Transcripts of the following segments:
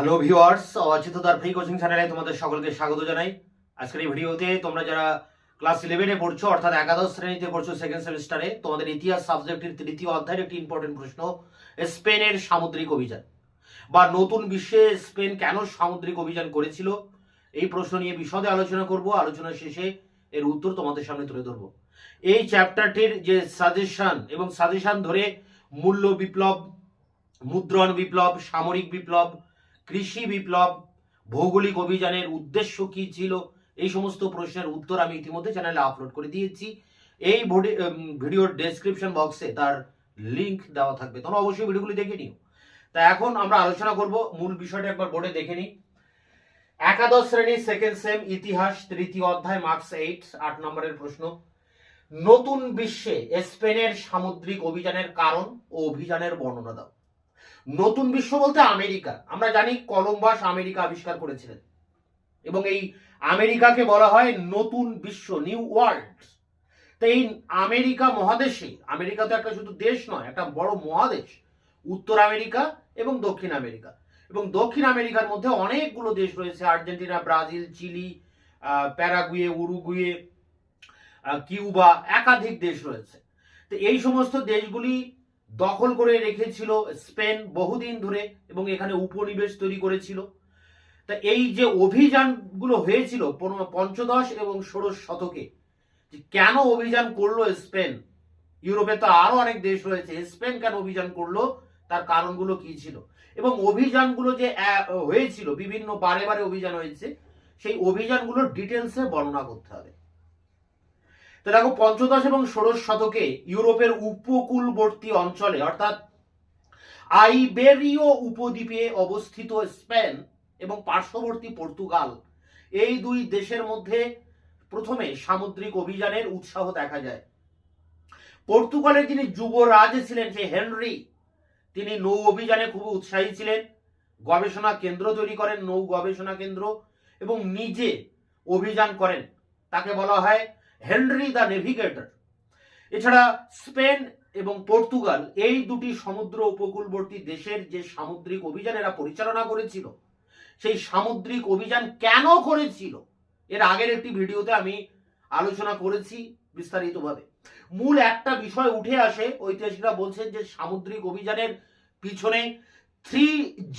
Hello viewers অচিত তার free coaching চ্যানেলে তোমাদের সকলকে স্বাগত জানাই। আজকের এই ভিডিওতে তোমরা যারা ক্লাস ইলেভেনে পড়ছো, অর্থাৎ একাদশ শ্রেণীতে পড়ছো সেকেন্ড সেমিস্টারে তোমাদের ইতিহাস সাবজেক্টের তৃতীয় অধ্যায়ের একটি ইম্পর্টেন্ট প্রশ্ন, স্পেনের সামুদ্রিক অভিযান। বা নতুন বিশ্বে স্পেন কেন সামুদ্রিক অভিযান করেছিল? এই প্রশ্ন নিয়ে বিশদে আলোচনা করব। আলোচনা শেষে এর উত্তর তোমাদের সামনে তুলে ধরবো। এই চ্যাপ্টারটির যে সাজেশন এবং সাজেশন ধরে মূল্য বিপ্লব, মুদ্রণ বিপ্লব, সামরিক বিপ্লব কৃষি বিপ্লব, ভৌগোলিক অভিযানের উদ্দেশ্য কি ছিল? এই সমস্ত প্রশ্নের উত্তর আমি ইতিমধ্যে চ্যানেলে আপলোড করে দিয়েছি। এই ভোডি- ভিডিওর ডেসক্রিপশন বক্সে তার লিংক দেওয়া থাকবে। তোমরা অবশ্যই ভিডিওগুলি দেখে নিও। তা এখন আমরা আলোচনা করব, মূল বিষয়টা একবার বোর্ডে দেখে নিই। একাদশ শ্রেণি সেকেন্ড সেম ইতিহাস, তৃতীয় অধ্যায় মার্কস এইট আট নম্বরের প্রশ্ন। নতুন বিশ্বে স্পেনের সামুদ্রিক অভিযানের কারণ ও অভিযানের বর্ণনা দাও। নতুন বিশ্ব বলতে আমেরিকা। আমরা জানি কলম্বাস আমেরিকা আবিষ্কার করেছিলেন। এবং এই আমেরিকাকে বলা হয় নতুন বিশ্ব, নিউ ওয়ার্ল্ড। তো এই আমেরিকা মহাদেশে, আমেরিকা তো একটা শুধু দেশ নয়, একটা বড় মহাদেশ, উত্তর আমেরিকা এবং দক্ষিণ আমেরিকা। এবং দক্ষিণ আমেরিকার মধ্যে অনেকগুলো দেশ রয়েছে, Argentina, Brazil, Chile Paraguay, Uruguay Cuba, একাধিক দেশ রয়েছে। তো এই সমস্ত দেশগুলি দখল করে রেখেছিল স্পেন বহুদিন ধরে এবং এখানে উপনিবেশ তৈরি করেছিল। তা এই যে অভিযানগুলো হয়েছিল পঞ্চদশ এবং ষোড়শ শতকে, যে কেন অভিযান করল স্পেন? ইউরোপে তো আরও অনেক দেশ রয়েছে, স্পেন কেন অভিযান করল? তার কারণগুলো কি ছিল? এবং অভিযানগুলো যে হয়েছিল, বিভিন্ন বারে বারে অভিযান হয়েছে, সেই অভিযানগুলোর ডিটেলসে বর্ণনা করতে হবে। তো দেখো পঞ্চদশ এবং ষোড়শ শতকে ইউরোপের উপকূলবর্তী অঞ্চলে, অর্থাৎ আইবেরীয় উপদ্বীপে অবস্থিত স্পেন এবং পার্শ্ববর্তী পর্তুগাল, এই দুই দেশের মধ্যে প্রথমে সামুদ্রিক অভিযানের উৎসাহ দেখা যায়। পর্তুগালের যিনি যুবরাজ ছিলেন সে হেনরি, তিনি নৌ অভিযানে খুব উৎসাহী ছিলেন, গবেষণা কেন্দ্র তৈরি করেন, নৌ গবেষণা কেন্দ্র, এবং নিজে অভিযান করেন। তাকে বলা হয় হেনরি দ্য নেভিগেটর। এছাড়া স্পেন এবং পর্তুগাল এই দুটি সমুদ্র উপকূলবর্তী দেশের যে সামুদ্রিক অভিযান এরা পরিচালনা করেছিল, সেই সামুদ্রিক অভিযান কেন করেছিল, এর আগের একটি ভিডিওতে আমি আলোচনা করেছি বিস্তারিতভাবে। মূল একটা বিষয় উঠে আসে, ঐতিহাসিকরা বলছেন যে সামুদ্রিক অভিযানের পিছনে থ্রি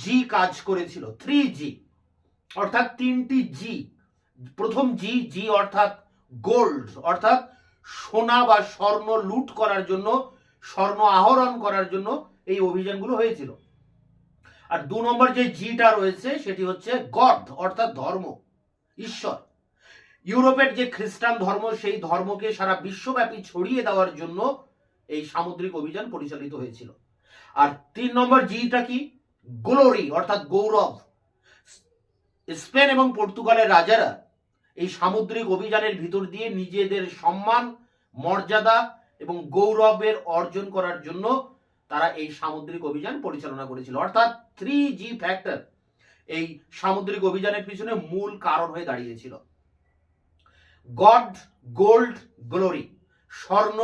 জি কাজ করেছিল, থ্রি জি, অর্থাৎ তিনটি জি, প্রথম জি জি অর্থাৎ গোল্ড, অর্থাৎ সোনা বা স্বর্ণ লুট করার জন্য, স্বর্ণ আহরণ করার জন্য এই অভিযানগুলো হয়েছিল। আর দু নম্বর যে জিটা রয়েছে, সেটি হচ্ছে গড অর্থাৎ ধর্ম, ঈশ্বর। ইউরোপের যে খ্রিস্টান ধর্ম, সেই ধর্মকে সারা বিশ্বব্যাপী ছড়িয়ে দেওয়ার জন্য এই সামুদ্রিক অভিযান পরিচালিত হয়েছিল। আর তিন নম্বর জিটা কি? গ্লোরি, অর্থাৎ গৌরব। স্পেন এবং পর্তুগালের রাজারা এই সামুদ্রিক অভিযানের ভিতর দিয়ে নিজেদের সম্মান, মর্যাদা এবং গৌরবের অর্জন করার জন্য তারা এই সামুদ্রিক অভিযান পরিচালনা করেছিল। অর্থাৎ থ্রি জি ফ্যাক্টর এই সামুদ্রিক অভিযানের পিছনে মূল কারণ হয়ে দাঁড়িয়েছিল। গড গোল্ড গ্লোরি স্বর্ণ,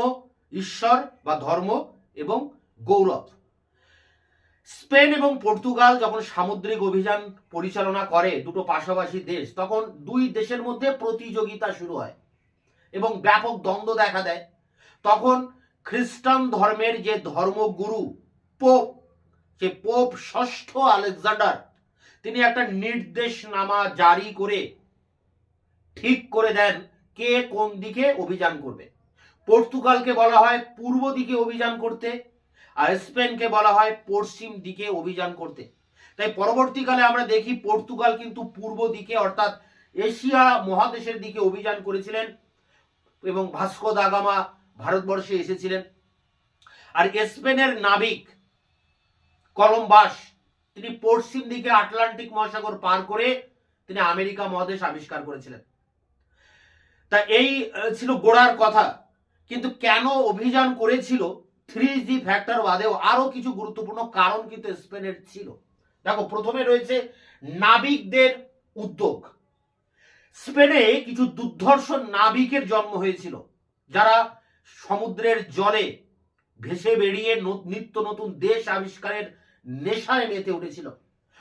ঈশ্বর বা ধর্ম এবং গৌরব। স্পেন এবং পর্তুগাল যখন সামুদ্রিক অভিযান পরিচালনা করে দুটো পাশাপাশি দেশ, তখন দুই দেশের মধ্যে প্রতিযোগিতা শুরু হয় এবং ব্যাপক দ্বন্দ্ব দেখা দেয়। তখন খ্রিস্টান ধর্মের যে ধর্মগুরু পোপ, সে পোপ ষষ্ঠ আলেকজান্ডার, তিনি একটা নির্দেশনামা জারি করে ঠিক করে দেন কে কোন দিকে অভিযান করবে। পর্তুগালকে বলা হয় পূর্ব দিকে অভিযান করতে। আর স্পেনকে বলা হয় পশ্চিম দিকে অভিযান করতে। তাই পরবর্তীকালে আমরা দেখি পর্তুগাল কিন্তু পূর্ব দিকে অর্থাৎ এশিয়া মহাদেশের দিকে অভিযান করেছিলেন এবং ভাস্কো দাগামা ভারতবর্ষে এসেছিলেন। আর স্পেনের নাবিক কলম্বাস, তিনি পশ্চিম দিকে আটলান্টিক মহাসাগর পার করে তিনি আমেরিকা মহাদেশ আবিষ্কার করেছিলেন। তা এই ছিল গোড়ার কথা। কিন্তু কেন অভিযান করেছিল? থ্রি জি ফ্যাক্টর বাদেও আরও কিছু গুরুত্বপূর্ণ কারণ কিন্তু স্পেনের ছিল। দেখো, প্রথমে রয়েছে নাবিকদের উদ্যোগ। স্পেনে কিছু দুর্ধর্ষ নাবিকের জন্ম হয়েছিল, যারা সমুদ্রের জলে ভেসে বেরিয়ে নিত্য নতুন দেশ আবিষ্কারের নেশায় মেতে উঠেছিল।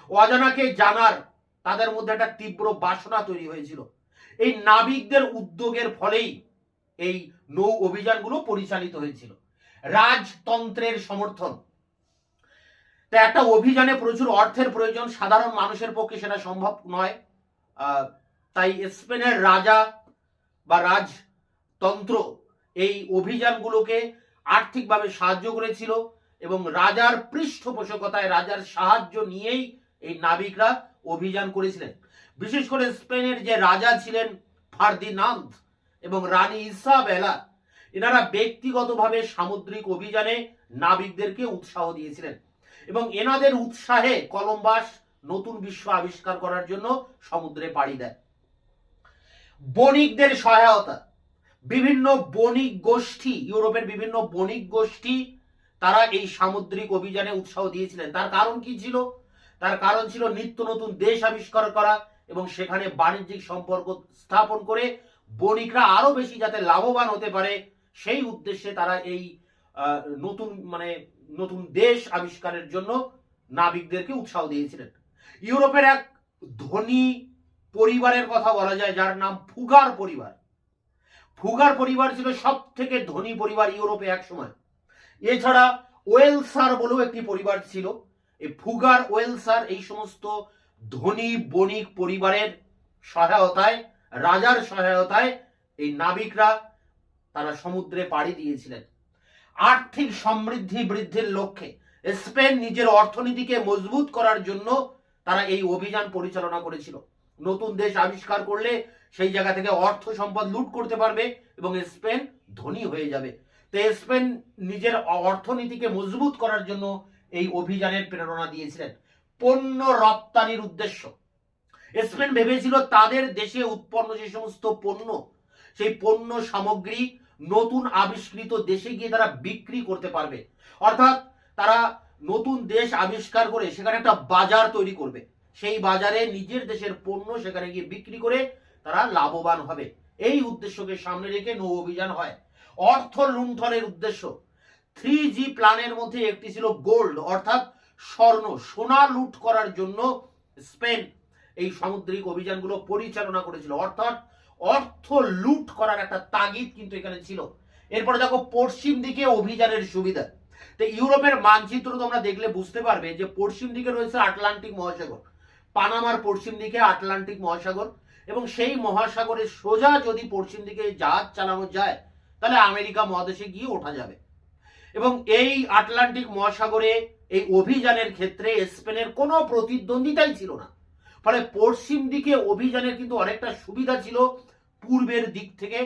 অজানাকে জানার তাদের মধ্যে একটা তীব্র বাসনা তৈরি হয়েছিল। এই নাবিকদের উদ্যোগের ফলেই এই নৌ অভিযানগুলো পরিচালিত হয়েছিল। রাজতন্ত্রের সমর্থন। তা একটা অভিযানে প্রচুর অর্থের প্রয়োজন, সাধারণ মানুষের পক্ষে সেটা সম্ভব নয়। তাই স্পেনের রাজা বা রাজতন্ত্র এই অভিযানগুলোকে আর্থিকভাবে সাহায্য করেছিল এবং রাজার পৃষ্ঠপোষকতায়, রাজার সাহায্য নিয়েই এই নাবিকরা অভিযান করেছিলেন। বিশেষ করে স্পেনের যে রাজা ছিলেন ফার্দিনান্দ এবং রানী ইসাবেলা এনারা ব্যক্তিগতভাবে সামুদ্রিক অভিযানে নাবিকদেরকে উৎসাহ দিয়েছিলেন এবং এনাদের উৎসাহে কলম্বাস নতুন বিশ্ব আবিষ্কার করার জন্য সমুদ্রে পাড়ি দেয়। বণিকদের সহায়তা, বিভিন্ন বণিক গোষ্ঠী, ইউরোপের বিভিন্ন বণিক গোষ্ঠী তারা এই সামুদ্রিক অভিযানে উৎসাহ দিয়েছিলেন। তার কারণ কি ছিল? তার কারণ ছিল নিত্য নতুন দেশ আবিষ্কার করা এবং সেখানে বাণিজ্যিক সম্পর্ক স্থাপন করে বণিকরা আরও বেশি যাতে লাভবান হতে পারে সেই উদ্দেশ্যে তারা এই নতুন মানে নতুন দেশ আবিষ্কারের জন্য নাবিকদেরকে উৎসাহ দিয়েছিলেন। ইউরোপের এক ধনী পরিবারের কথা বলা যায়, যার নাম ফুগার পরিবার। ফুগার পরিবার ছিল সব থেকে ধনী পরিবার ইউরোপে এক সময়। এছাড়া ওয়েলসার বলেও একটি পরিবার ছিল। এই ফুগার, ওয়েলসার এই সমস্ত ধনী, বণিক পরিবারের সহায়তায়, রাজার সহায়তায় এই নাবিকরা তারা সমুদ্রে পাড়ি দিয়েছিলেন। আর্থিক সমৃদ্ধি বৃদ্ধির লক্ষ্যে স্পেন নিজের অর্থনীতিকে মজবুত করার জন্য তারা এই অভিযান পরিচালনা করেছিল। নতুন দেশ আবিষ্কার করলে সেই জায়গা থেকে অর্থ সম্পদ লুট করতে পারবে এবং স্পেন ধনী হয়ে যাবে। তো স্পেন নিজের অর্থনীতিকে মজবুত করার জন্য এই অভিযানের প্রেরণা দিয়েছিলেন। পণ্য রপ্তানির উদ্দেশ্য। স্পেন ভেবেছিল তাদের দেশে উৎপন্ন যে সমস্ত পণ্য, সেই পণ্য সামগ্রী নতুন আবিষ্কৃত দেশে গিয়ে তারা বিক্রি করতে পারবে। অর্থাৎ তারা নতুন দেশ আবিষ্কার করে সেখানে একটা বাজার তৈরি করবে। সেই বাজারে নিজের দেশের পণ্য সেখানে গিয়ে বিক্রি করে তারা লাভবান হবে। এই উদ্দেশ্যকে সামনে রেখে নৌ অভিযান হয়। অর্থ লুণ্ঠনের উদ্দেশ্য। থ্রি জি প্ল্যানের মধ্যে একটি ছিল গোল্ড, অর্থাৎ স্বর্ণ, সোনা লুট করার জন্য স্পেন। এই সামুদ্রিক অভিযানগুলো পরিচালনা করেছিল। অর্থাৎ অর্থ লুট করার একটা তাগিদ কিন্তু এখানে ছিল। এরপরে দেখো, পশ্চিম দিকে অভিযানের সুবিধা। তো ইউরোপের মানচিত্র তোমরা দেখলে বুঝতে পারবে যে পশ্চিম দিকে রয়েছে আটলান্টিক মহাসাগর, পানামার পশ্চিম দিকে আটলান্টিক মহাসাগর, এবং সেই মহাসাগরের সোজা যদি পশ্চিম দিকে জাহাজ চালানো যায়, তাহলে আমেরিকা মহাদেশে গিয়ে ওঠা যাবে। এবং এই আটলান্টিক মহাসাগরে এই অভিযানের ক্ষেত্রে স্পেনের কোনো প্রতিদ্বন্দ্বিতাই ছিল না। ফলে পশ্চিম দিকে অভিযানের কিন্তু অনেকটা সুবিধা ছিল পূর্বের দিক থেকে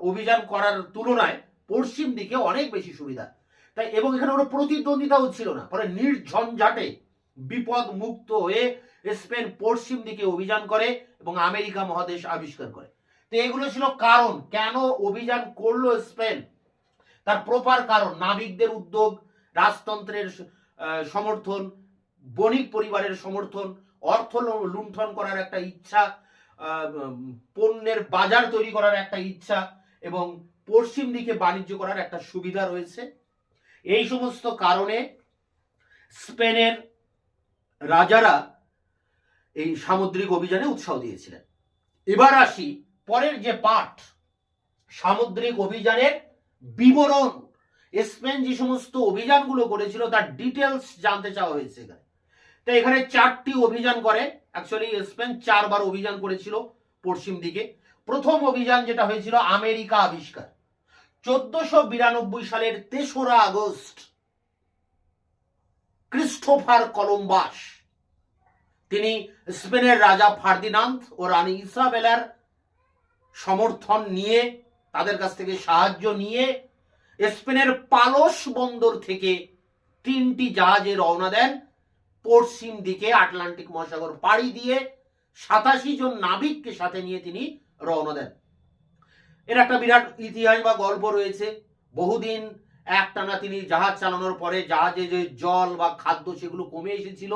অভিযান করার তুলনায় পশ্চিম দিকে অনেক বেশি সুবিধা। তাই এবং এখানে কোনো প্রতিদ্বন্দ্বিতাও ছিল না। ফলে নির্ঝঞ্ঝাটে বিপদ মুক্ত হয়ে স্পেন পশ্চিম দিকে অভিযান করে এবং আমেরিকা মহাদেশ আবিষ্কার করে। তো এগুলো ছিল কারণ। কেন অভিযান করল স্পেন? তার প্রপার কারণ, নাবিকদের উদ্যোগ, রাজতন্ত্রের সমর্থন, বণিক পরিবারের সমর্থন, অর্থ লুণ্ঠন করার একটা ইচ্ছা পণ্যের বাজার তৈরি করার একটা ইচ্ছা এবং পশ্চিম দিকে বাণিজ্য করার একটা সুবিধা রয়েছে। এই সমস্ত কারণে স্পেনের রাজারা এই সামুদ্রিক অভিযানে উৎসাহ দিয়েছিলেন। এবার আসি পরের যে পাঠ, সামুদ্রিক অভিযানের বিবরণ। স্পেন যে সমস্ত অভিযানগুলো করেছিল, তার ডিটেলস জানতে চাওয়া হয়েছে এখানে। তো এখানে চারটি অভিযান করে। অ্যাকচুয়ালি স্পেন চারবার অভিযান করেছিল পশ্চিম দিকে। প্রথম অভিযান যেটা হয়েছিল আমেরিকা আবিষ্কার। চোদ্দশো বিরানব্বই সালের তেসরা আগস্ট, ক্রিস্টোফার কলম্বাস, তিনি স্পেনের রাজা ফার্দিনান্দ ও রানী ইসাবেলার সমর্থন নিয়ে, তাদের কাছ থেকে সাহায্য নিয়ে, স্পেনের পালস বন্দর থেকে তিনটি জাহাজে রওনা দেন। পশ্চিম দিকে আটলান্টিক মহাসাগর পাড়ি দিয়ে সাতাশি জন নাবিককে সাথে নিয়ে তিনি রওনা দেন। এর একটা বিরাট ইতিহাস বা গল্প রয়েছে। বহুদিন একটানা তিনি জাহাজ চালানোর পরে জাহাজে যে জল বা খাদ্য সেগুলো কমে এসেছিল,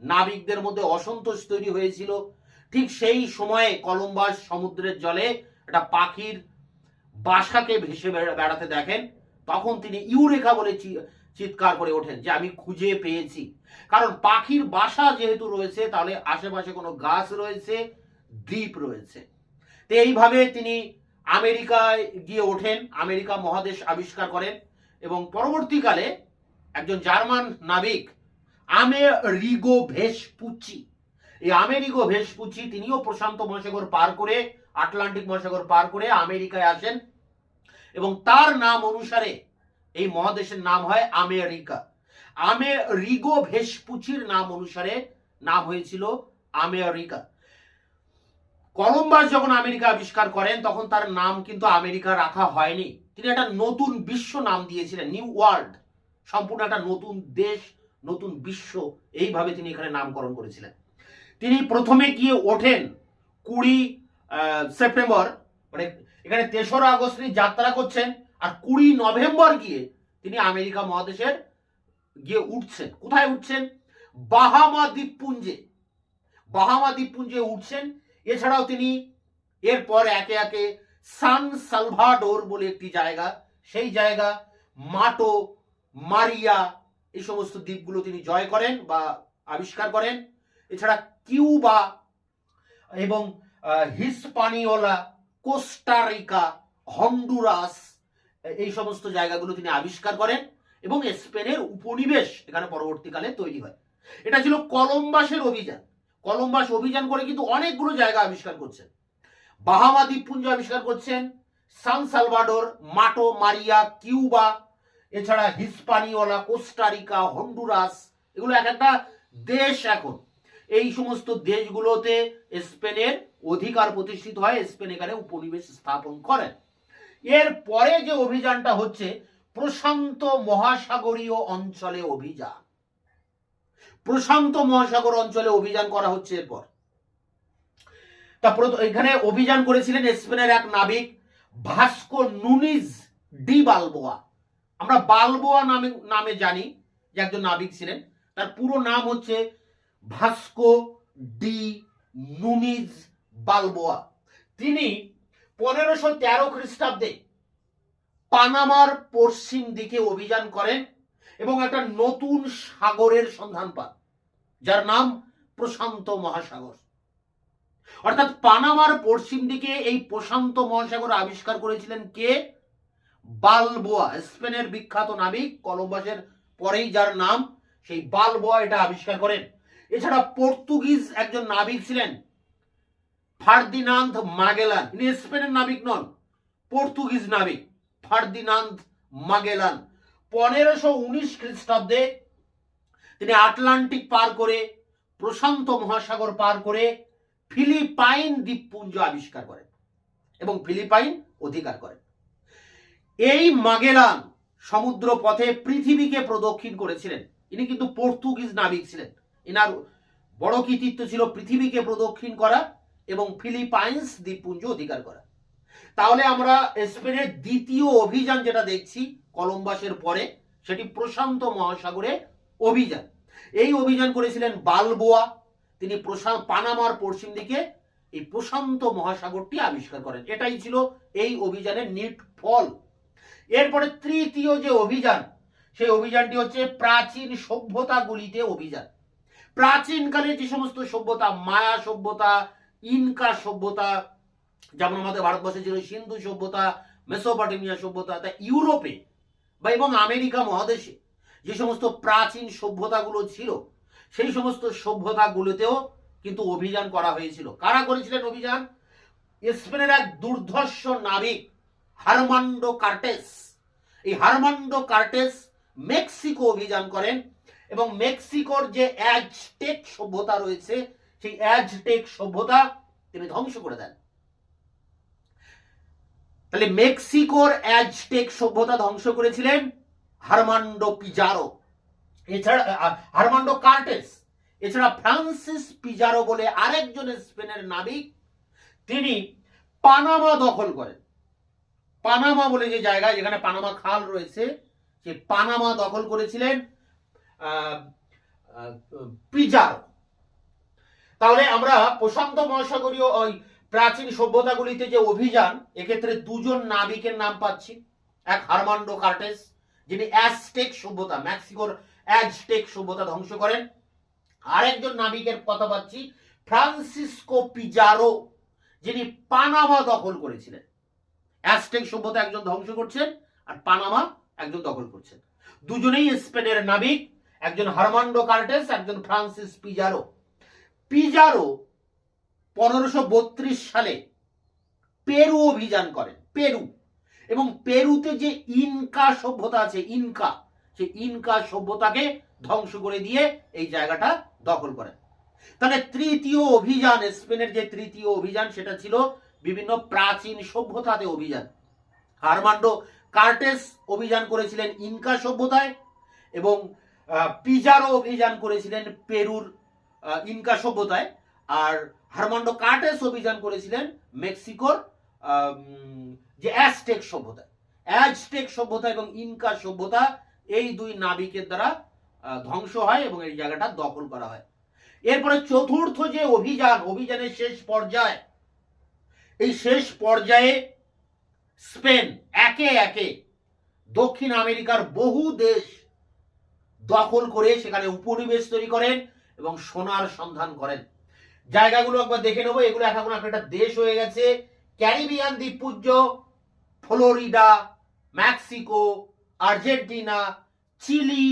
নাবিকদের মধ্যে অসন্তোষ তৈরি হয়েছিল। ঠিক সেই সময়ে কলম্বাস সমুদ্রের জলে একটা পাখির বাসাকে ভেসে বেড়া- বেড়াতে দেখেন। তখন তিনি ইউরেখা বলে চিৎকার করে ওঠেন যে আমি খুঁজে পেয়েছি। কারণ পাখির বাসা যেহেতু রয়েছে, তাহলে আশেপাশে কোনো গাছ রয়েছে, দ্বীপ রয়েছে। তো এইভাবে তিনি আমেরিকায় গিয়ে ওঠেন, আমেরিকা মহাদেশ আবিষ্কার করেন এবং পরবর্তীকালে একজন জার্মান নাবিক আমে রিগো ভেসপুচি এই আমেরিগো ভেসপুচি তিনিও প্রশান্ত মহাসাগর পার করে, আটলান্টিক মহাসাগর পার করে আমেরিকায় আসেন এবং তার নাম অনুসারে এই মহাদেশের নাম হয় আমেরিকা। আমে রিগো ভেসপুচির নাম অনুসারে নাম হয়েছিল আমেরিকা। কলম্বাস যখন আমেরিকা আবিষ্কার করেন, তখন তার নাম কিন্তু আমেরিকা রাখা হয়নি। তিনি একটা নতুন বিশ্ব নাম দিয়েছিলেন, নিউ ওয়ার্ল্ড। সম্পূর্ণ একটা নতুন দেশ, নতুন বিশ্ব, এইভাবে তিনি এখানে নামকরণ করেছিলেন। তিনি প্রথমে গিয়ে ওঠেন কুড়ি সেপ্টেম্বর মানে এখানে তেসরা আগস্ট তিনি যাত্রা করছেন। আর কুড়ি নভেম্বর গিয়ে তিনি আমেরিকা মহাদেশের গিয়ে উঠছেন। কোথায় উঠছেন? বাহামা দ্বীপপুঞ্জে। বাহামা দ্বীপপুঞ্জে উঠছেন। এছাড়াও তিনি এরপর একে একে সান সালভাডোর বলে একটি জায়গা, সেই জায়গা মাটো, মারিয়া, এই সমস্ত দ্বীপগুলো তিনি জয় করেন বা আবিষ্কার করেন। এছাড়া কিউবা এবং হিসপানিওলা, কোস্টারিকা, হন্ডুরাস এই সমস্ত জায়গাগুলো তিনি আবিষ্কার করেন এবং স্পেনের উপনিবেশ এখানে পরবর্তীকালে তৈরি হয়। এটা ছিল কলম্বাসের অভিযান। কলম্বাস অভিযান করে কিন্তু অনেকগুলো জায়গা আবিষ্কার করছেন। বাহামা দ্বীপপুঞ্জ আবিষ্কার করছেন, সান সালভাডোর, মাটো, মারিয়া, কিউবা, এছাড়া হিসপানিওলা, কোস্টারিকা, হন্ডুরাস, এগুলো এক একটা দেশ এখন। এই সমস্ত দেশগুলোতে স্পেনের অধিকার প্রতিষ্ঠিত হয় স্পেন এখানে উপনিবেশ স্থাপন করেন। এর পরে যে অভিযানটা হচ্ছে, প্রশান্ত মহাসাগরীয় অঞ্চলে অভিযান। প্রশান্ত মহাসাগর অঞ্চলে অভিযান করা হচ্ছে এরপর। তা প্রথ- এখানে অভিযান করেছিলেন স্পেনের এক নাবিক, ভাস্কো নুনিজ ডি বালবোয়া। আমরা বালবোয়া নামে নামে জানি যে একজন নাবিক ছিলেন। তার পুরো নাম হচ্ছে ভাস্কো ডি নুনিজ বালবোয়া। তিনি পনেরোশো তেরো খ্রিস্টাব্দে পানামার পশ্চিম দিকে অভিযান করেন এবং একটা নতুন সাগরের সন্ধান পান, যার নাম প্রশান্ত মহাসাগর। অর্থাৎ পানামার পশ্চিম দিকে এই প্রশান্ত মহাসাগর আবিষ্কার করেছিলেন কে? বালবোয়া, স্পেনের বিখ্যাত নাবিক কলম্বাসের পরেই যার নাম, সেই বালবোয়া এটা আবিষ্কার করেন। এছাড়া পর্তুগিজ একজন নাবিক ছিলেন ফার্দিনান্দ মাগেলান, ইনি স্পেনের নাবিক নন, পর্তুগিজ নাবিক, ফার্দিনান্দ মাগেলান। পনেরোশো উনিশ খ্রিস্টাব্দে তিনি আটলান্টিক পার করে, প্রশান্ত মহাসাগর পার করে ফিলিপাইন দ্বীপপুঞ্জ আবিষ্কার করেন এবং ফিলিপাইন অধিকার করেন। এই মাগেলান সমুদ্র পথে পৃথিবীকে প্রদক্ষিণ করেছিলেন। ইনি কিন্তু পর্তুগিজ নাবিক ছিলেন। এনার বড় কৃতিত্ব ছিল পৃথিবীকে প্রদক্ষিণ করা এবং ফিলিপাইন্স দ্বীপপুঞ্জ অধিকার করা। তাহলে আমরা স্পেনের দ্বিতীয় অভিযান যেটা দেখছি কলম্বাসের পরে, সেটি প্রশান্ত মহাসাগরে অভিযান। এই অভিযান করেছিলেন বালবোয়া। তিনি প্রশান্ত, পানামার পশ্চিম দিকে এই প্রশান্ত মহাসাগরটি আবিষ্কার করেন। এটাই ছিল এই অভিযানের নিট ফল। এরপরে তৃতীয় যে অভিযান, সেই অভিযানটি হচ্ছে প্রাচীন সভ্যতাগুলিতে অভিযান। প্রাচীনকালে যে সমস্ত সভ্যতা, মায়া সভ্যতা ইনকা সভ্যতা, যেমন আমাদের ভারতবর্ষে ছিল সিন্ধু সভ্যতা, মেসোপটেমিয়া সভ্যতা, তা ইউরোপে বা এবং আমেরিকা মহাদেশে যে সমস্ত প্রাচীন সভ্যতাগুলো ছিল, সেই সমস্ত সভ্যতাগুলোতেও কিন্তু অভিযান করা হয়েছিল। কারা করেছিলেন অভিযান? স্পেনের এক দুর্ধর্ষ নাবিক, হারমান্ডো কার্টেস। এই হারমান্ডো কার্টেস মেক্সিকো অভিযান করেন এবং মেক্সিকোর যে অ্যাজটেক সভ্যতা রয়েছে সেই অ্যাজটেক সভ্যতা তিনি ধ্বংস করে দেন। তাহলে মেক্সিকোর অ্যাজটেক সভ্যতা ধ্বংস করেছিলেন হারমান্ডো পিজারো। এছাড়া হারমান্ডো কার্টেস। এছাড়া ফ্রান্সিস পিজারো বলে আরেকজন স্পেনের নাবিক, তিনি পানামা দখল করেন। পানামা বলে যে জায়গা, যেখানে পানামা খাল রয়েছে সেই পানামা দখল করেছিলেন পিজারো। তাহলে আমরা প্রশান্ত মহাসাগরীয় ওই প্রাচীন সভ্যতাগুলিতে যে অভিযান, এক্ষেত্রে দুজন নাবিকের নাম পাচ্ছি। এক হারমান্ডো কার্টেস, যিনি অ্যাজটেক সভ্যতা মেক্সিকোর অ্যাজটেক সভ্যতা ধ্বংস করেন। আরেকজন নাবিকের কথা পাচ্ছি, ফ্রান্সিসকো পিজারো, যিনি পানামা দখল করেছিলেন। অ্যাজটেক সভ্যতা একজন ধ্বংস করছেন আর পানামা একজন দখল করছেন। দুজনেই স্পেনের নাবিক, একজন হারমান্ডো কার্টেস, একজন ফ্রান্সিস পিজারো। পিজারো পনেরোশো সালে পেরু অভিযান করেন, পেরু। এবং পেরুতে যে ইনকা সভ্যতা আছে, ইনকা, সেই ইনকা সভ্যতাকে ধ্বংস করে দিয়ে এই জায়গাটা দখল করেন। তাহলে তৃতীয় অভিযান, স্পেনের যে তৃতীয় অভিযান, সেটা ছিল বিভিন্ন প্রাচীন সভ্যতাতে অভিযান। আরমান্ডো কার্টেস অভিযান করেছিলেন ইনকা সভ্যতায় এবং পিজারো অভিযান করেছিলেন পেরুর ইনকা সভ্যতায়। আর হারমান্ডো কার্টেস অভিযান করেছিলেন মেক্সিকোর যে অ্যাজটেক সভ্যতা অ্যাজটেক সভ্যতা এবং ইনকা সভ্যতা এই দুই নাবিকের দ্বারা ধ্বংস হয় এবং এই জায়গাটা দখল করা হয়। এরপরে চতুর্থ যে অভিযান, অভিযানের শেষ পর্যায়, এই শেষ পর্যায়ে স্পেন একে একে দক্ষিণ আমেরিকার বহু দেশ দখল করে সেখানে উপনিবেশ তৈরি করেন। এবং সোনার সন্ধান করেন। জায়গাগুলো একবার দেখে নেব। এগুলো এখন একটা দেশ হয়ে গেছে। ক্যারিবিয়ান দ্বীপপুঞ্জ, ফ্লোরিডা, মেক্সিকো, আর্জেন্টিনা, চিলি,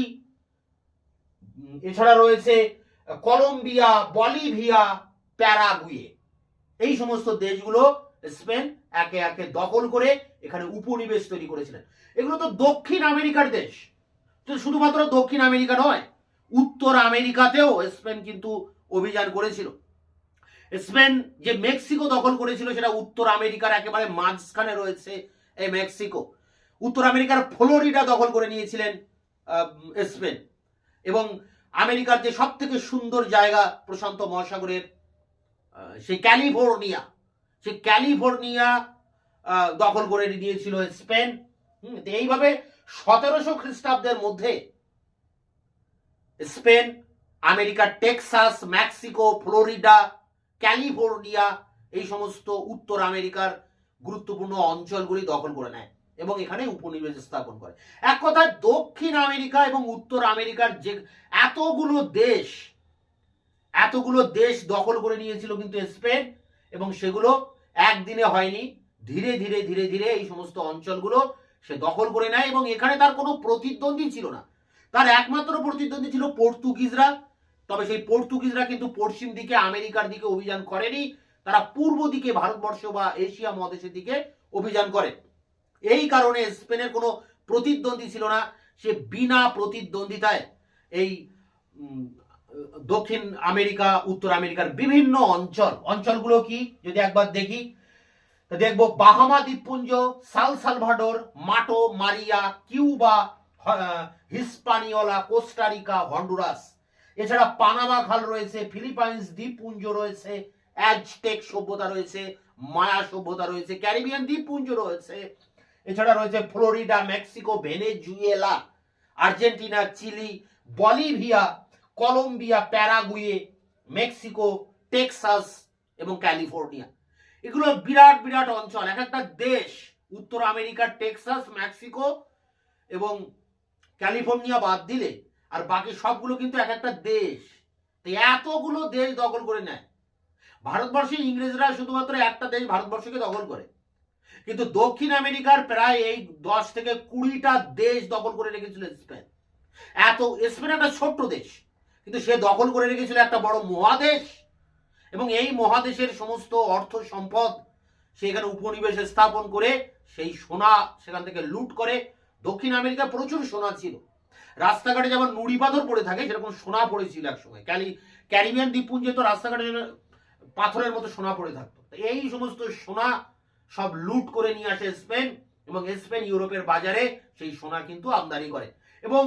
এছাড়া রয়েছে কলম্বিয়া, বলিভিয়া, প্যারাগুয়ে। এই সমস্ত দেশগুলো স্পেন একে একে দখল করে এখানে উপনিবেশ তৈরি করেছিলেন। এগুলো তো দক্ষিণ আমেরিকার দেশ। তো শুধুমাত্র দক্ষিণ আমেরিকা নয় উত্তর আমেরিকাতেও স্পেন কিন্তু অভিযান করেছিল। স্পেন যে মেক্সিকো দখল করেছিল সেটা উত্তর আমেরিকার একেবারে মাঝখানে রয়েছে এই মেক্সিকো। উত্তর আমেরিকার ফ্লোরিডা দখল করে নিয়েছিলেন স্পেন। এবং আমেরিকার যে সব থেকে সুন্দর জায়গা প্রশান্ত মহাসাগরের সেই ক্যালিফোর্নিয়া সেই ক্যালিফোর্নিয়া দখল করে নিয়েছিল স্পেন। এইভাবে সতেরোশো খ্রিস্টাব্দের মধ্যে স্পেন আমেরিকার টেক্সাস, মেক্সিকো, ফ্লোরিডা, ক্যালিফোর্নিয়া, এই সমস্ত উত্তর আমেরিকার গুরুত্বপূর্ণ অঞ্চলগুলি দখল করে নেয় এবং এখানে উপনিবেশ স্থাপন করে। এক কথায় দক্ষিণ আমেরিকা এবং উত্তর আমেরিকার যে এতগুলো দেশ এতগুলো দেশ দখল করে নিয়েছিল কিন্তু স্পেন এবং সেগুলো একদিনে হয়নি। ধীরে ধীরে ধীরে ধীরে এই সমস্ত অঞ্চলগুলো সে দখল করে নেয় এবং এখানে তার কোনো প্রতিদ্বন্দ্বী ছিল না। তার একমাত্র প্রতিদ্বন্দ্বী ছিল পর্তুগিজরা। তবে সেই পর্তুগিজরা কিন্তু পশ্চিম দিকে, আমেরিকার দিকে অভিযান করেনি। তারা পূর্ব দিকে, ভারতবর্ষ বা এশিয়া মহাদেশের দিকে অভিযান করে। এই কারণে স্পেনের কোনো প্রতিদ্বন্দ্বী ছিল না। সে বিনা প্রতিদ্বন্দ্বিতায় এই দক্ষিণ আমেরিকা, উত্তর আমেরিকার বিভিন্ন অঞ্চল, অঞ্চলগুলো কি? যদি একবার দেখি দেখব বাহামা দ্বীপপুঞ্জ, সাল Salvador, মাটো, Maria, Cuba Hispaniola Costa Rica, Honduras. এছাড়া পানামা খাল রয়েছে, ফিলিপাইন্স দ্বীপপুঞ্জ রয়েছে, অ্যাজটেক সভ্যতা রয়েছে, মায়া সভ্যতা রয়েছে, ক্যারিবিয়ান দ্বীপপুঞ্জ রয়েছে। এছাড়া রয়েছে Florida, Mexico, Venezuela, Argentina, Chile, Bolivia, Colombia, Paraguay, Mexico, Texas এবং ক্যালিফোর্নিয়া। এগুলো বিরাট বিরাট অঞ্চল। এক একটা দেশ, উত্তর আমেরিকার টেক্সাস, মেক্সিকো এবং ক্যালিফোর্নিয়া বাদ দিলে, আর বাকি সবগুলো কিন্তু এক একটা দেশ। তো এতগুলো দেশ দখল করে নেয়। ভারতবর্ষে ইংরেজরা শুধুমাত্র একটা দেশ ভারতবর্ষকে দখল করে। কিন্তু দক্ষিণ আমেরিকার প্রায় এই দশ থেকে কুড়িটা দেশ দখল করে রেখেছিল স্পেন। এত, স্পেন একটা ছোট্ট দেশ, কিন্তু সে দখল করে রেখেছিল একটা বড় মহাদেশ। এবং এই মহাদেশের সমস্ত অর্থ সম্পদ সেখানে উপনিবেশ স্থাপন করে সেই সোনা সেখান থেকে লুট করে দক্ষিণ আমেরিকা প্রচুর সোনা ছিল। রাস্তাঘাটে যেমন নুড়ি পাথর পড়ে থাকে, সেরকম সোনা পড়েছিল এক সময় ক্যালি, ক্যারিবিয়ান দ্বীপপুঞ্জে তো রাস্তাঘাটে পাথরের মতো সোনা পড়ে থাকতো। এই সমস্ত সোনা সব লুট করে নিয়ে আসে স্পেন এবং স্পেন ইউরোপের বাজারে সেই সোনা কিন্তু আমদানি করে। এবং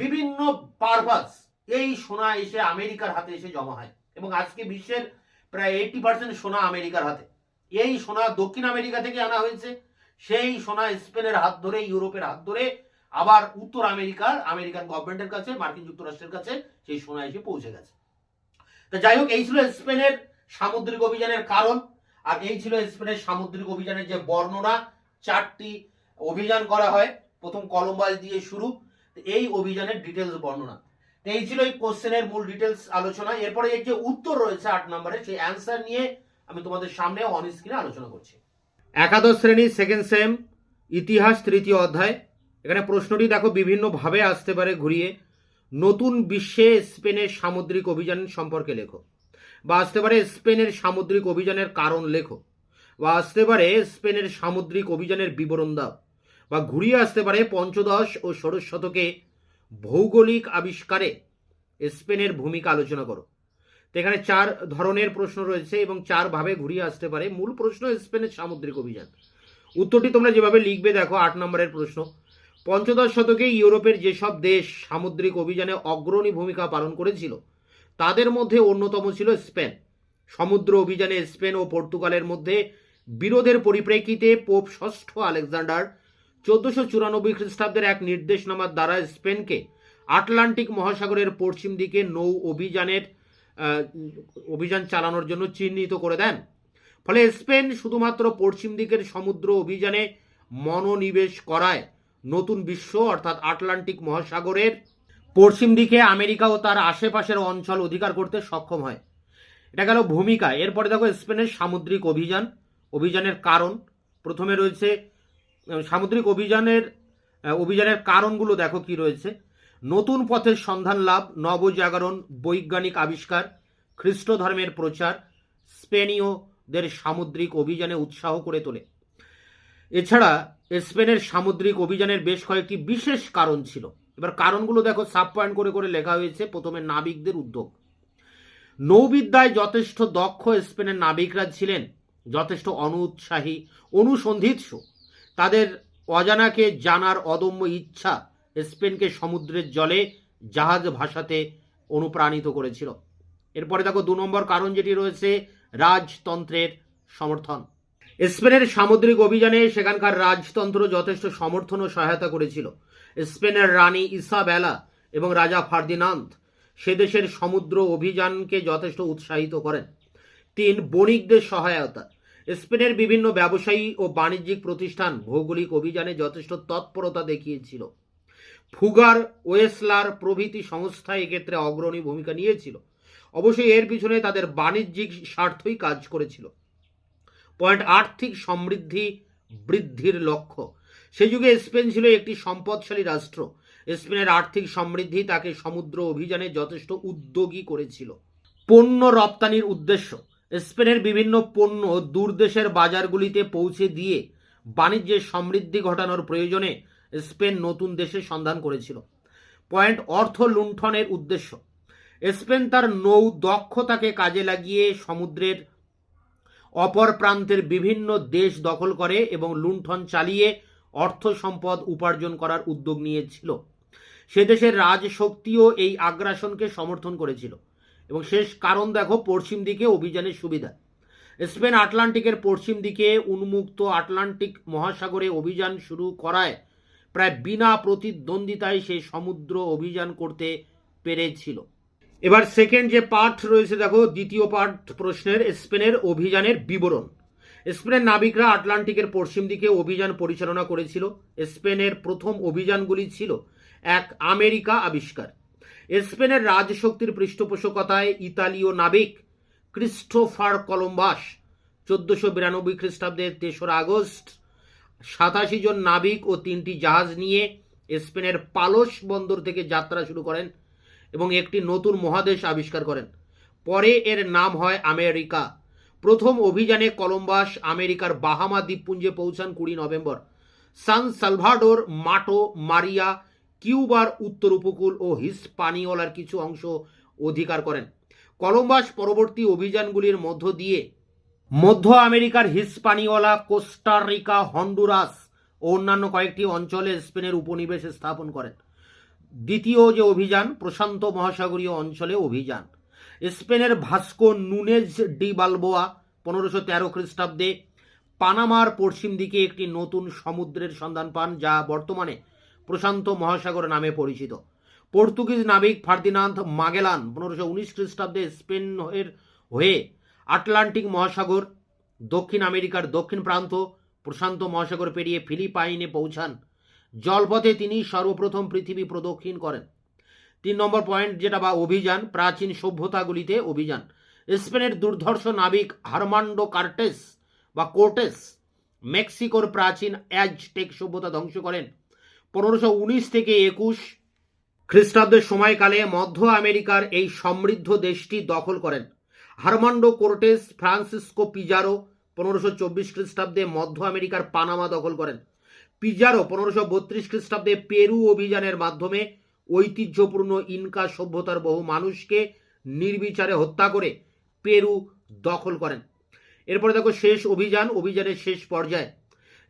বিভিন্ন পারপাস এই সোনা এসে আমেরিকার হাতে এসে জমা হয়। এবং আজকে বিশ্বের প্রায় এইটি পার্সেন্ট সোনা আমেরিকার হাতে। এই সোনা দক্ষিণ আমেরিকা থেকে আনা হয়েছে। সেই সোনা স্পেনের হাত ধরে, ইউরোপের হাত ধরে, আবার উত্তর আমেরিকার, আমেরিকান গভর্নমেন্টের কাছে, মার্কিন যুক্তরাষ্ট্রের কাছে সেই সোনা এসে পৌঁছে গেছে। তো যাই হোক, এই ছিল স্পেনের সামুদ্রিক অভিযানের কারণ, আর এই ছিল স্পেনের সামুদ্রিক অভিযানের যে বর্ণনা, চারটি অভিযান করা হয়। প্রথম কলম্বাস দিয়ে শুরু, এই অভিযানের ডিটেলস বর্ণনা। এই ছিল এই কোশ্চেনের মূল ডিটেলস আলোচনা। এরপরে এর যে উত্তর রয়েছে আট নম্বরে, সেই অ্যান্সার নিয়ে আমি তোমাদের সামনে অন স্ক্রিনে আলোচনা করছি। একাদশ শ্রেণি সেকেন্ড সেম ইতিহাস, তৃতীয় অধ্যায়। এখানে প্রশ্নটি দেখো, বিভিন্নভাবে আসতে পারে ঘুরিয়ে। নতুন বিশ্বে স্পেনের সামুদ্রিক অভিযান সম্পর্কে লেখো। বা আসতে পারে স্পেনের সামুদ্রিক অভিযানের কারণ লেখো। বা আসতে পারে স্পেনের সামুদ্রিক অভিযানের বিবরণ দাও। বা ঘুরিয়ে আসতে পারে পঞ্চদশ ও ষোড়শ শতকে ভৌগোলিক আবিষ্কারে স্পেনের ভূমিকা আলোচনা করো। এখানে চার ধরনের প্রশ্ন রয়েছে এবং চার ভাবে ঘুরিয়ে আসতে পারে। মূল প্রশ্ন স্পেনের সামুদ্রিক অভিযান। উত্তরটি তোমরা যেভাবে লিখবে দেখো, আট নম্বরের প্রশ্ন। পঞ্চদশ শতকে ইউরোপের যেসব দেশ সামুদ্রিক অভিযানে অগ্রণী ভূমিকা পালন করেছিল, তাদের মধ্যে অন্যতম ছিল স্পেন। সমুদ্র অভিযানে স্পেন ও পর্তুগালের মধ্যে বিরোধের পরিপ্রেক্ষিতে পোপ ষষ্ঠ আলেকজান্ডার চোদ্দশো চুরানব্বই খ্রিস্টাব্দের এক নির্দেশনামার দ্বারা স্পেনকে আটলান্টিক মহাসাগরের পশ্চিম দিকে নৌ অভিযানের অভিযান চালানোর জন্য চিহ্নিত করে দেন। ফলে স্পেন শুধুমাত্র পশ্চিম দিকের সমুদ্র অভিযানে মনোনিবেশ করায়। নতুন বিশ্ব, অর্থাৎ আটলান্টিক মহাসাগরের পশ্চিম দিকে আমেরিকা ও তার আশেপাশের অঞ্চল অধিকার করতে সক্ষম হয়। এটা গেল ভূমিকা। এরপরে দেখো স্পেনের সামুদ্রিক অভিযান, অভিযানের কারণ। প্রথমে রয়েছে, সামুদ্রিক অভিযানের অভিযানের কারণগুলো দেখো কি রয়েছে। নতুন পথের সন্ধান লাভ, নবজাগরণ, বৈজ্ঞানিক আবিষ্কার খ্রিস্ট ধর্মের প্রচার, স্পেনীয়দের সামুদ্রিক অভিযানে উৎসাহ করে তোলে। এছাড়া স্পেনের সামুদ্রিক অভিযানের বেশ কয়েকটি বিশেষ কারণ ছিল। এবার কারণগুলো দেখো সাব পয়েন্ট করে করে লেখা হয়েছে প্রথমে নাবিকদের উদ্যোগ। নৌবিদ্যায় যথেষ্ট দক্ষ স্পেনের নাবিকরা ছিলেন, যথেষ্ট অনুৎসাহী, অনুসন্ধিৎস। তাদের অজানাকে জানার অদম্য ইচ্ছা স্পেনকে সমুদ্রের জলে জাহাজ ভাষাতে অনুপ্রাণিত করেছিল। এরপরে দেখো দু নম্বর কারণ যেটি রয়েছে, রাজতন্ত্রের সমর্থন। স্পেনের সামুদ্রিক অভিযানে সেখানকার রাজতন্ত্র যথেষ্ট সমর্থন ও সহায়তা করেছিল। স্পেনের রানী ইসাবেলা এবং রাজা ফার্দিনান্দ সে দেশের সমুদ্র অভিযানকে যথেষ্ট উৎসাহিত করেন। তিন, বণিকদের সহায়তা। স্পেনের বিভিন্ন ব্যবসায়ী ও বাণিজ্যিক প্রতিষ্ঠান ভৌগোলিক অভিযানে যথেষ্ট তৎপরতা দেখিয়েছিল। ফুগার ওয়েসলার প্রভৃতি সংস্থা এক্ষেত্রে অগ্রণী ভূমিকা নিয়েছিল। অবশ্যই এর পিছনে তাদের বাণিজ্যিক স্বার্থই কাজ করেছিল। পয়েন্ট আর্থিক সমৃদ্ধি বৃদ্ধির লক্ষ্য। সে যুগে স্পেন ছিল একটি সম্পদশালী রাষ্ট্র। স্পেনের আর্থিক সমৃদ্ধি তাকে সমুদ্র অভিযানে যথেষ্ট উদ্যোগী করেছিল। পণ্য রপ্তানির উদ্দেশ্য। স্পেনের বিভিন্ন পণ্য দূরদেশের বাজারগুলিতে পৌঁছে দিয়ে বাণিজ্যের সমৃদ্ধি ঘটানোর প্রয়োজনে স্পেন নতুন দেশের সন্ধান করেছিল। পয়েন্ট অর্থ লুণ্ঠনের উদ্দেশ্য। স্পেন তার নৌ দক্ষতাকে কাজে লাগিয়ে সমুদ্রের অপর প্রান্তের বিভিন্ন দেশ দখল করে এবং লুণ্ঠন চালিয়ে অর্থ সম্পদ উপার্জন করার উদ্যোগ নিয়েছিল। সে দেশের রাজশক্তিও এই আগ্রাসনকে সমর্থন করেছিল। এবং শেষ কারণ দেখো, পশ্চিম দিকে অভিযানের সুবিধা। স্পেন আটলান্টিকের পশ্চিম দিকে উন্মুক্ত আটলান্টিক মহাসাগরে অভিযান শুরু করায় প্রায় বিনা প্রতিদ্বন্দ্বিতায় সেই সমুদ্র অভিযান করতে পেরেছিল। এবার সেকেন্ড যে পার্ট রয়েছে, দেখো, দ্বিতীয় পার্ট প্রশ্নের, স্পেনের অভিযানের বিবরণ। স্পেনের নাবিকরা আটলান্টিকের পশ্চিম দিকে অভিযান পরিচালনা করেছিল। স্পেনের প্রথম অভিযানগুলি ছিল এক আমেরিকা আবিষ্কার। স্পেনের রাজশক্তির পৃষ্ঠপোষকতায় ইতালীয় নাবিক ক্রিস্টোফার কলম্বাস চোদ্দশো বিরানব্বই খ্রিস্টাব্দের তেসরা আগস্ট সাতাশি জন নাবিক ও তিনটি জাহাজ নিয়ে স্পেনের পালস বন্দর থেকে যাত্রা শুরু করেন এবং একটি নতুন মহাদেশ আবিষ্কার করেন। পরে এর নাম হয় আমেরিকা। প্রথম অভিযানে কলম্বাস আমেরিকার বাহামা দ্বীপপুঞ্জে পৌঁছান কুড়ি নভেম্বর। সান সালভাডোর মাটো, মারিয়া, কিউবার উত্তর উপকূল ও হিসপানিওলার কিছু অংশ অধিকার করেন। কলম্বাস পরবর্তী অভিযানগুলির মধ্য দিয়ে মধ্য আমেরিকার হিসপানিওলা কোস্টারিকা, হন্ডুরাস ও অন্যান্য কয়েকটি অঞ্চলে স্পেনের উপনিবেশ স্থাপন করেন। দ্বিতীয় যে অভিযান, প্রশান্ত মহাসাগরীয় অঞ্চলে অভিযান। স্পেনের ভাস্কো নুনেজ ডি বালবোয়া পনেরোশো তেরো খ্রিস্টাব্দে পানামার পশ্চিম দিকে একটি নতুন সমুদ্রের সন্ধান পান, যা বর্তমানে প্রশান্ত মহাসাগর নামে পরিচিত। পর্তুগিজ নাবিক ফার্দিনান্দ মাগেলান পনেরোশো উনিশ খ্রিস্টাব্দে স্পেন হয়ে আটলান্টিক মহাসাগর, দক্ষিণ আমেরিকার দক্ষিণ প্রান্ত, প্রশান্ত মহাসাগর পেরিয়ে ফিলিপাইনে পৌঁছান। জলপথে তিনি সর্বপ্রথম পৃথিবী প্রদক্ষিণ করেন। তিন নম্বর পয়েন্ট যেটা বা অভিযান, প্রাচীন সভ্যতাগুলিতে অভিযান। স্পেনের দুর্ধর্ষ নাবিক হারমান্ডো কার্টেস বা কোর্টেস, মেক্সিকোর প্রাচীন অ্যাজটেক সভ্যতা ধ্বংস করেন। পনেরোশো উনিশ থেকে একুশ খ্রিস্টাব্দের সময়কালে মধ্য আমেরিকার এই সমৃদ্ধ দেশটি দখল করেন। হারমান্ডো কোর্টেস ফ্রান্সিসকো পিজারো পনেরোশো চব্বিশ খ্রিস্টাব্দে মধ্য আমেরিকার পানামা দখল করেন। পিজারো পনেরোশো বত্রিশ খ্রিস্টাব্দে পেরু অভিযানের মাধ্যমে ঐতিহ্যপূর্ণ ইনকা সভ্যতার বহু মানুষকে নির্বিচারে হত্যা করে পেরু দখল করেন। এরপরে দেখো শেষ অভিযান, অভিযানের শেষ পর্যায়ে।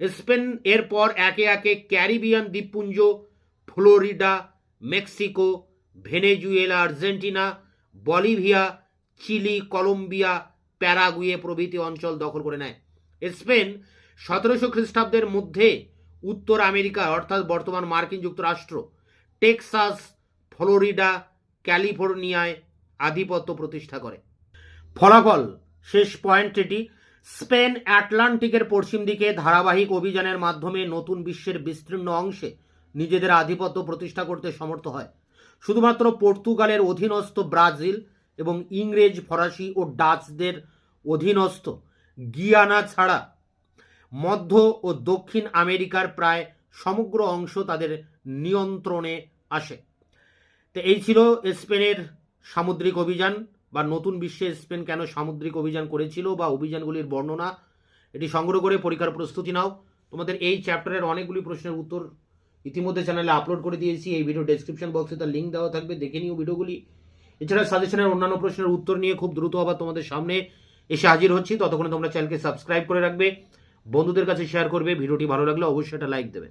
স্পেন এরপর একে একে ক্যারিবিয়ান দ্বীপপুঞ্জ, Florida, Mexico, Venezuela, Argentina, Bolivia Chile, Colombia, Paraguay প্রভৃতি অঞ্চল দখল করে নেয়। স্পেন সতেরোশো খ্রিস্টাব্দের মধ্যে উত্তর আমেরিকা অর্থাৎ বর্তমান মার্কিন যুক্তরাষ্ট্র, টেক্সাস, ফ্লোরিডা, ক্যালিফোর্নিয়ায় আধিপত্য প্রতিষ্ঠা করে। ফলাফল, শেষ পয়েন্ট এটি। স্পেন আটলান্টিকের পশ্চিম দিকে ধারাবাহিক অভিযানের মাধ্যমে নতুন বিশ্বের বিস্তীর্ণ অংশে নিজেদের আধিপত্য প্রতিষ্ঠা করতে সমর্থ হয়। শুধুমাত্র পর্তুগালের অধীনস্থ ব্রাজিল এবং ইংরেজ, ফরাসি ও ডাচদের অধীনস্থ। গিয়ানা ছাড়া মধ্য ও দক্ষিণ আমেরিকার প্রায় সমগ্র অংশ তাদের নিয়ন্ত্রণে আসে। তো এই ছিল স্পেনের সামুদ্রিক অভিযান, বা নতুন বিশ্বে স্পেন কেন সামুদ্রিক অভিযান করেছিল বা অভিযানগুলির বর্ণনা, এটি সংগ্রহ করে পরীক্ষার প্রস্তুতি নাও। তোমাদের এই চ্যাপ্টারের অনেকগুলি প্রশ্নের উত্তর ইতিমধ্যে চ্যানেলে আপলোড করে দিয়েছি। এই ভিডিও ডেসক্রিপশন বক্সে তার লিঙ্ক দেওয়া থাকবে। দেখে নিও ভিডিওগুলি। এছাড়া সাজেশনের অন্যান্য প্রশ্নের উত্তর নিয়ে খুব দ্রুত আবার তোমাদের সামনে এসে হাজির হচ্ছি। ততক্ষণে তোমরা চ্যানেলকে সাবস্ক্রাইব করে রাখবে। বন্ধুদের কাছে শেয়ার করবে। ভিডিওটি ভালো লাগলে অবশ্যই একটা লাইক দেবে।